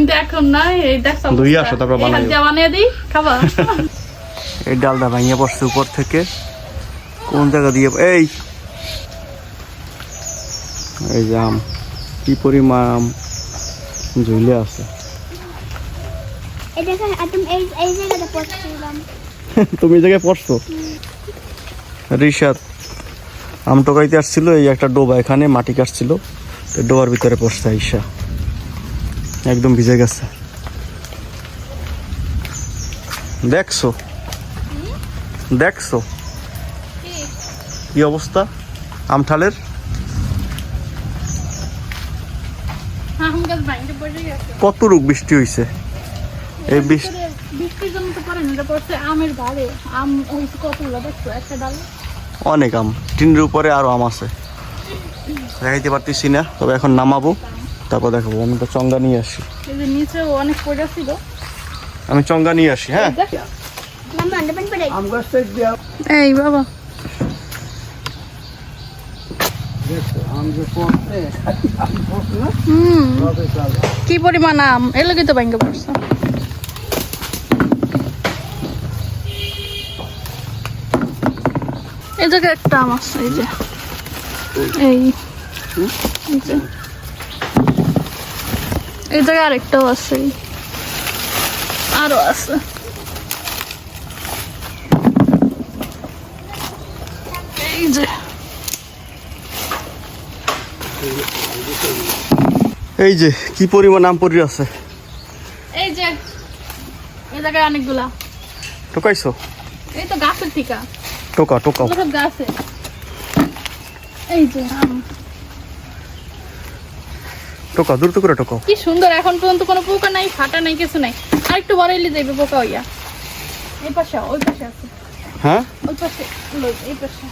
কিন্তু এখন নাই এই দেখ ধুই আসো, তারপর বানিয়ে দিই খাবা? এই ডালটা ভাঙিয়ে পড়ছে উপর থেকে। কোন জায়গা দিয়ে এই! এই যে আম। কি পরিমাণ আম ঝুলে আছে। এই এই তুমি এই জায়গায় পড়ছো? রিশাদ আম টোকাইতে আসছিল এই একটা ডোবা এখানে মাটি কাটছিল। তো ডোবার ভিতরে পড়ছে ঈশা একদম ভিজে গেছে। দেখছ? দেখছ? কি? অবস্থা? আমঠালের? কত রূপ বৃষ্টি হয়েছে এই বৃষ্টি বৃষ্টির জন্য তো পারে না পড়ছে আমের ভারে আম হয়েছে কতগুলো দেখছ? একটা ডালে। অনেক আম। টিনের উপরে আরও আম আছে। দেখাইতে পারতেছি না তবে এখন নামাবো। তারপর দেখাবো আমি তো চঙ্গা নিয়ে আসি। এই যে নিচেও অনেক পড়ে ছিল। আমি চঙ্গা নিয়ে আসি হ্যাঁ? এই বাবা। হুম। কি পরিমাণ আম? এর লোকে তো ব্যাংকে পড়ছে। এই জায়গায় একটা আম আছে এই যে। এই। এই জায়গায় আরেকটাও আছে। আরও আছে। এই যে। এই যে কি পরিমাণ আম পড়ে আছে? এই যে এই জায়গায় অনেকগুলা। টোকাইছো এই তো গাছের টিকা। টোকা সব গাছে। এই যে আম। টোকা দ্রুত করে টোকাও কি সুন্দর এখন পর্যন্ত কোনো পোকা নাই ফাটা নাই কিছু নাই। আর একটু বড় এলে যাইবে পোকা হইয়া এই পাশে ওই পাশে আছে। হ্যাঁ? ওই পাশে লই, এই পাশে।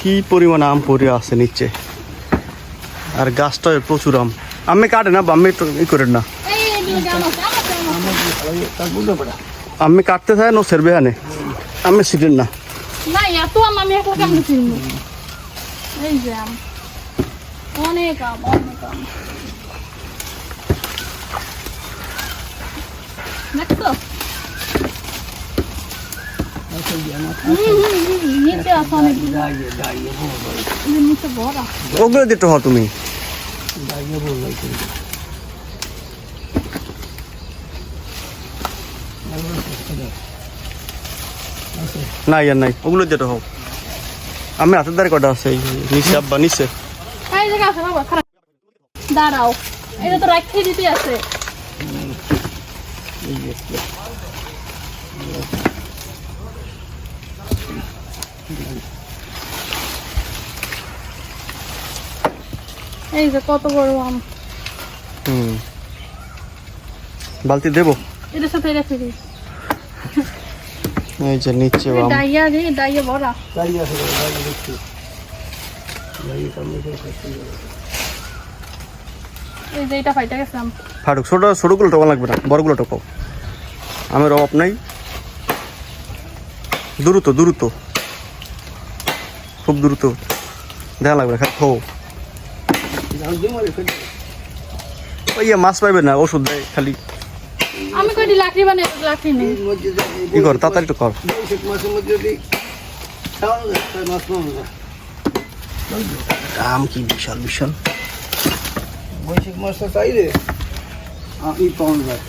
কি পরিমাণ আম পড়ে আছে নিচে। আর গাছটায় প্রচুর আম। আমি কাটে না আমি তো ই করেন না। আম কাটতে চাই নো সেরবে আনে। আমি সিটেন না। না এত আম আমি একলা কেমন চিনবো? এই যে আম। অনেক আম অনেক আম। হও তুমি। না ইয়ার নাই, ওগুলো দিতে হোক আমি হাতের দ্বারে কটা আছে নিচে আব্বা, নিচে। এই জায়গা আছে বাবা খারাপ। দাঁড়াও এটা তো রাখিয়ে দিতে আছে। এই যে কত বড় আম। হুম। বালতি দেবো? এটার সাথে রেখে দিই। এই যে নিচে আম। ডাইয়া রে ডাইয়া ভরা। এই যে এটা ফাইটা গেছে ফাটুক ছোট ছোটগুলো টোকা লাগবে না বড়গুলো টোকাও। আমের অভাব নাই। দ্রুত দ্রুত। খুব দ্রুত। দেখা লাগবে না খালি ইয়ে মাছ পাইবে না ওষুধ দেয় খালি। আমি কইটি লাকড়ি বানাই লাকড়ি নেই। ই কর তাড়াতাড়ি তো কর। দাম কি বিশাল বিশাল? বৈশাখ মাসটা চাইলে আমি পাওয়া যায়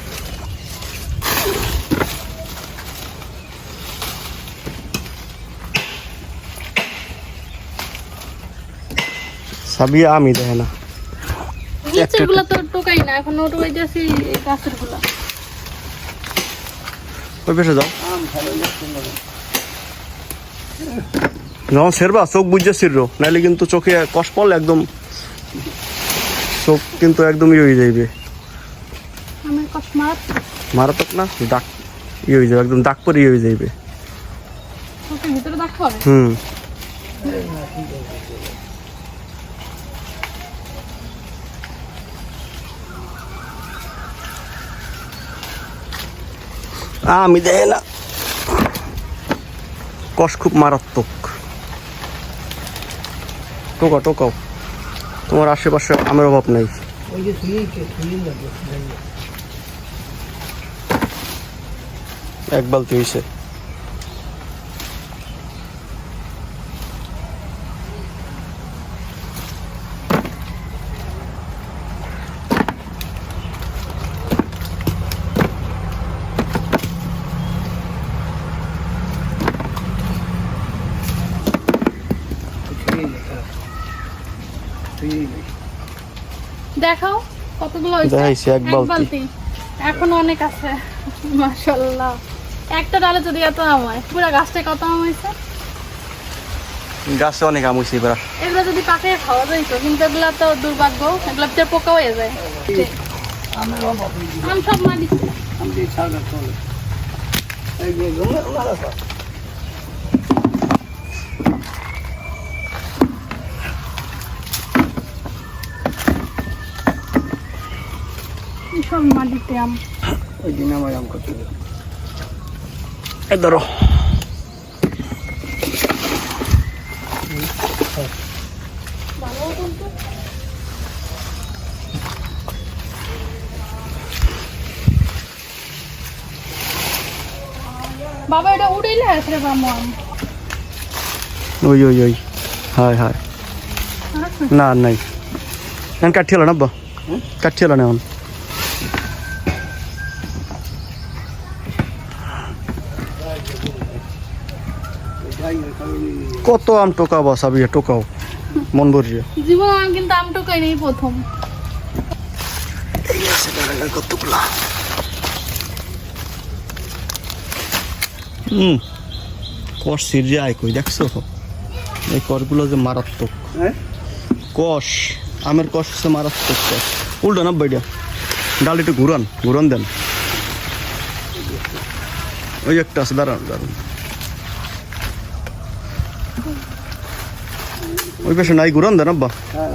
সাবিয়া আমি দেখে না। নিচের তো টোকাই না এখন টোকাই দিয়েছি গাছেরগুলা ওই পেশে যাও। যখন সেরবা চোখ বুঝছে সিরো নাহলে কিন্তু চোখে কষ্ট পড়লে একদম চোখ কিন্তু একদম ইয়ে হয়ে যাইবে। মারাত্মক। না? দাগ ইয়ে হয়ে যাবে একদম দাগ পরে ইয়ে হয়ে যাইবে। হুম। আমি দেখে না। কষ খুব মারাত্মক। টোকা টোকাও তোমার আশেপাশে আমের অভাব নাই। এক বালতি হয়েছে থুই না থুই না দেখাও কতগুলো হয়েছে? এক বালতি। এখন অনেক আছে। মাশাল্লাহ একটা ডালে যদি এত আম হয় পুরো গাছটা কত আম হয়েছে? গাছে অনেক আম হয়েছে এবার। এগুলো যদি পাকে খাওয়া যাইতো কিন্তু এগুলো তো দুর্ভাগ্য এগুলো ভিতরে পোকা হয়ে যায়। আম সব মাটি আমি যে ছাড়া চলে এই যে গঙ্গা ওনারা সব সব মাটিতে আম ওই দিন আমার আম কত এ ধরো বাবা এটা উড়াইলে আছে রে বামু আম ওই ওই ওই হায় হায় না আর নাই এখন কাঠি হলো না আব্বা কাঠি হলো না এখন কত আম টোকাবো সাবিয়া টোকাও মন ভরিয়ে। জীবন আম কিন্তু আম টোকাই নেই প্রথম। কতগুলা হুম কষ সিরিয়ে আয় কই দেখছ? এই করগুলো যে মারাত্মক। হ্যাঁ? কষ আমের কষ হচ্ছে মারাত্মক কষ। উল্টো না বাইডা। ডাল একটু ঘুরান ঘুরান দেন। ওই একটা আছে দাঁড়ান দাঁড়ান। ওই পাশে নাই ঘুরান দেন আব্বা। হ্যাঁ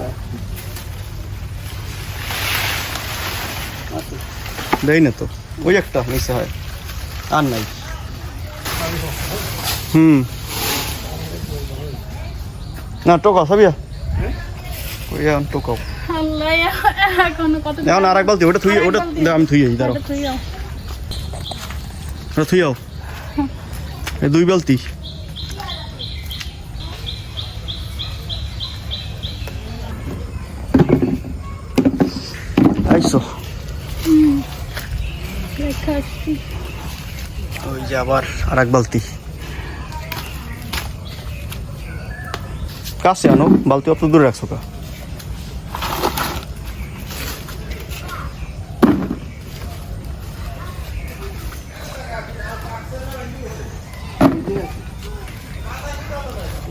দেই না তো। ওই একটা মিশে হয়। আর নাই। হুম। না টোকাও সাবিয়া। ওই এখন টোকাও। এখন আর এক বালতি ওটা থুই ওটা আমি থুই এই দাঁড়াও। ওটা থুই যাও এই দুই বালতি। ওই যে আবার আর এক বালতি। কাছে আনো বালতি অত দূরে রাখছো কা?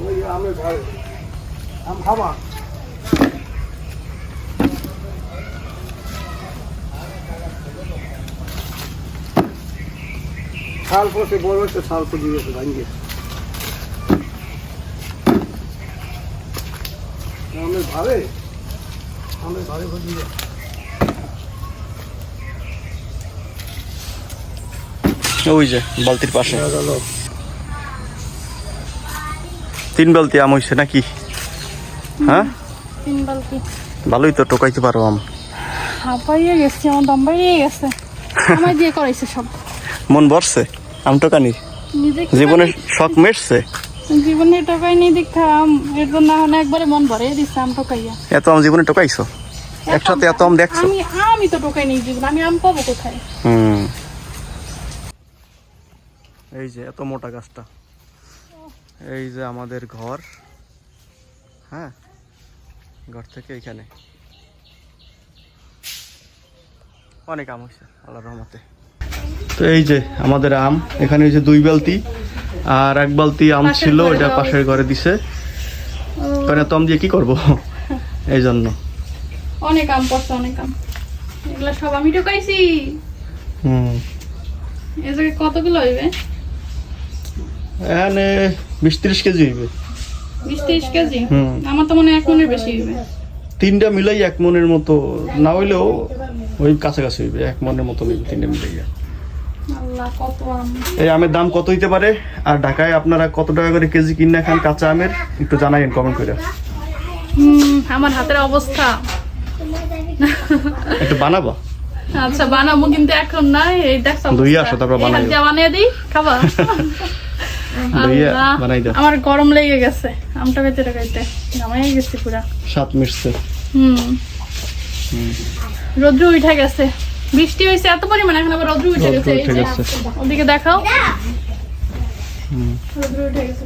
ওই আমের ঘরে আম খাবা শাল পথে বড় হচ্ছে শাল পথে গেছে আমের ভাবে? আমের ওই যে বালতির পাশে। তিন বালতি আম হইছে নাকি? হ্যাঁ? তিন বালতি। ভালোই তো টোকাইতে পারো আম। হাঁপাইয়ে গেছে আমার দম বাইরে গেছে। আমায় দিয়ে করাইছে সব। মন ভরছে? আম টোকানি? নিজে কি শখ মেটছে জীবনে টোকাই নেই দেখতাম এর জন্য এখন একবারে মন ভরে দিচ্ছে আম টোকাইয়া। এত আম জীবনে টোকাইছো? একসাথে এত আম দেখছ? আমি আমি তো টোকাই নেই জীবন আমি আম পাবো কোথায়? হুম। এই যে এত মোটা গাছটা। এই যে আমাদের ঘর। হ্যাঁ? ঘর থেকে এখানে। অনেক আম হয়েছে আল্লাহর রহমতে। তো এই যে আমাদের আম এখানে হয়েছে দুই বালতি আর এক বালতি আম ছিল ওটা পাশের ঘরে দিছে। কারণ তো আম দিয়ে কি করব? এই জন্য। অনেক আম পড়ছে অনেক আম। এগুলো সব আমি টোকাইছি হুম। এ জায়গায় কতগুলো হইবে? এখানে বিশ ত্রিশ কেজি হইবে। বিশ তিরিশ কেজি? হুম। আমার তো মনে হয় এক মনের বেশি হইবে। তিনটা মিলাই এক মনের মতো না হইলেও ওই কাছাকাছি হইবে এক মনের মতো হইবে তিনটা মিলাই আল্লাহ কত আম এই আমের দাম কত হইতে পারে? আর ঢাকায় আপনারা কত টাকা করে কেজি কিনে খান কাঁচা আমের? একটু জানাইন কমেন্ট করে। আমার হাতের অবস্থা। একটু বানাবা? আচ্ছা বানাবো কিন্তু এখন নাই। এই দেখ ধুইয়ে আসো, তারপর বানাইও। যা বানিয়ে দিই খাবা? বানাই দাও। আমার গরম লেগে গেছে। আমটা খাইতে জামাই গেছি পুরা। সাত মিশছে। হুম। রোদ্র উঠে গেছে। বৃষ্টি হয়েছে এত পরিমাণ এখন আবার রোদ্র উঠে গেছে ওদিকে দেখাও। রোদ্র উঠে গেছে